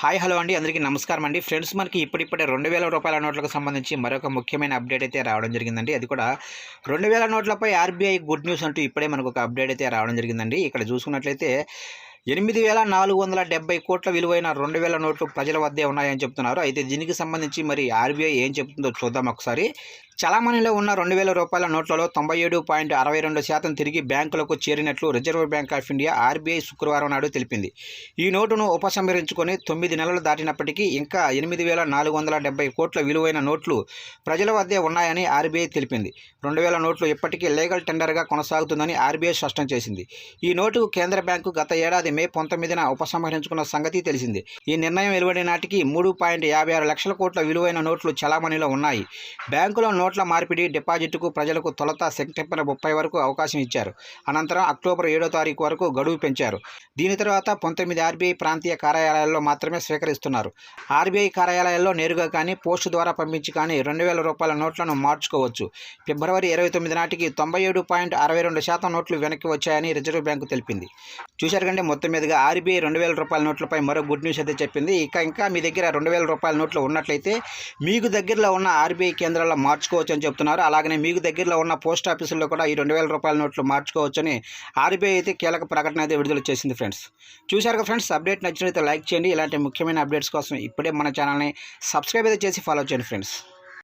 Hi hello అండి. అందరికీ నమస్కారం అండి. ఫ్రెండ్స్ మనకి ఇప్పుడిప్పుడే రెండు వేల రూపాయల నోట్లకు సంబంధించి మరొక ముఖ్యమైన అప్డేట్ అయితే రావడం జరిగిందండి. అది కూడా రెండు వేల నోట్లపై ఆర్బీఐ గుడ్ న్యూస్ అంటూ ఇప్పుడే మనకు ఒక అప్డేట్ అయితే రావడం జరిగిందండి. ఇక్కడ చూసుకున్నట్లయితే ఎనిమిది వేల నాలుగు వందల డెబ్బై కోట్ల విలువైన రెండు వేల నోట్లు ప్రజల వద్దే ఉన్నాయని చెప్తున్నారు. అయితే దీనికి సంబంధించి మరి ఆర్బీఐ ఏం చెప్తుందో చూద్దాం ఒకసారి. చలామణిలో ఉన్న రెండు వేల రూపాయల నోట్లలో తొంభై ఏడు పాయింట్ అరవై రెండు శాతం తిరిగి బ్యాంకులకు చేరినట్లు Reserve Bank of India RBI శుక్రవారం నాడు తెలిపింది. ఈ నోటును ఉపసంహరించుకొని తొమ్మిది నెలలు దాటినప్పటికీ ఇంకా ఎనిమిది వేల నాలుగు వందల డెబ్బై కోట్ల విలువైన నోట్లు ప్రజల వద్దే ఉన్నాయని ఆర్బీఐ తెలిపింది. రెండు వేల నోట్లు ఇప్పటికీ లీగల్ టెండర్గా కొనసాగుతుందని ఆర్బీఐ స్పష్టం చేసింది. ఈ నోటు కేంద్ర బ్యాంకు గత ఏడాది మే పంతొమ్మిదిన ఉపసంహరించుకున్న సంగతి తెలిసింది. ఈ నిర్ణయం వెలువడే నాటికి మూడు పాయింట్ యాభై ఆరు లక్షల కోట్ల విలువైన నోట్లు చలామణిలో ఉన్నాయి. బ్యాంకులో నోట్ల మార్పిడి డిపాజిట్కు ప్రజలకు తొలత సెప్టెంబర్ ముప్పై వరకు అవకాశం ఇచ్చారు. అనంతరం అక్టోబర్ ఏడో తారీఖు వరకు గడువు పెంచారు. దీని తర్వాత పంతొమ్మిది ఆర్బీఐ ప్రాంతీయ కార్యాలయాల్లో మాత్రమే స్వీకరిస్తున్నారు. ఆర్బీఐ కార్యాలయాల్లో నేరుగా కానీ పోస్టు ద్వారా పంపించి కానీ రెండు వేల రూపాయల నోట్లను మార్చుకోవచ్చు. ఫిబ్రవరి ఇరవై తొమ్మిది నాటికి తొంభై ఏడు పాయింట్ అరవై రెండు శాతం నోట్లు వెనక్కి వచ్చాయని రిజర్వ్ బ్యాంకు తెలిపింది. చూశారు కంటే మొత్తం మీదుగా ఆర్బీఐ రెండు వేల రూపాయల నోట్లపై మరో గుడ్ న్యూస్ అయితే చెప్పింది. ఇక ఇంకా మీ దగ్గర రెండు వేల రూపాయల నోట్లు ఉన్నట్లయితే మీకు దగ్గరలో ఉన్న ఆర్బీఐ కేంద్రాల్లో మార్చుకో మార్చుకోవచ్చు అని చెప్తున్నారు. అలాగనే మీకు దగ్గరలో ఉన్న పోస్ట్ ఆఫీసుల్లో కూడా ఈ రెండు వేల రూపాయల నోట్లు మార్చుకోవచ్చని ఆర్బీఐ అయితే కీలక ప్రకటన అయితే విడుదల చేసింది ఫ్రెండ్స్. చూశారు ఫ్రెండ్స్ అప్డేట్ నచ్చినైతే లైక్ చేయండి. ఇలాంటి ముఖ్యమైన అప్డేట్స్ కోసం ఇప్పుడే మన ఛానల్ని సబ్స్క్రైబ్ అయితే చేసి ఫాలో చేయండి ఫ్రెండ్స్.